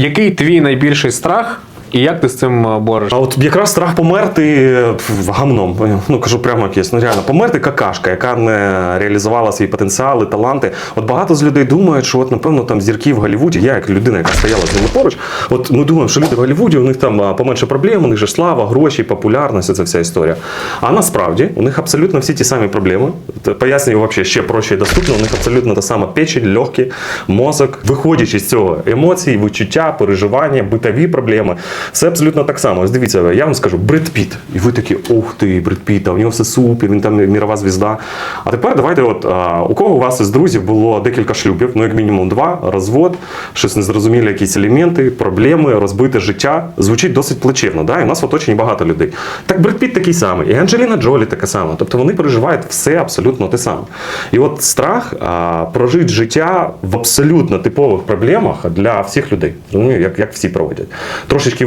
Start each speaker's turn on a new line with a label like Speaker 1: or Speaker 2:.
Speaker 1: Який твій найбільший страх, і як ти з цим е, борешся?
Speaker 2: А от якраз страх померти гамном. Ну кажу прямо як є. Ну реально, померти какашка, яка не реалізувала свої потенціали, таланти. От багато з людей думають, що от напевно там зірки в Голлівуді, я як людина, яка стояла з ними поруч. От ми думаємо, що люди в Голлівуді, у них там поменше проблем, у них же слава, гроші, популярність, це вся історія. А насправді у них абсолютно всі ті самі проблеми. Пояснюю вообще ще проще і доступно. У них абсолютно та сама печень, легкі, мозок, виходячи з цього емоції, відчуття, переживання, битові проблеми. Все абсолютно так само. Ось дивіться, я вам скажу, Бред Піт. І ви такі, ух ти, Бред Піт, а у нього все супер, він там мірова звізда. А тепер давайте, от а, у кого у вас із друзів було декілька шлюбів, ну як мінімум два, розвод, щось незрозумілі якісь елементи, проблеми, розбите життя. Звучить досить плачевно. Да? І у нас в оточенні багато людей. Так Бред Піт такий самий, і Анджеліна Джолі така сама. Тобто вони переживають все абсолютно те саме. І от страх а, прожити життя в абсолютно типових проблемах для всіх людей. Розумію, як, як всі проводять. Трошечки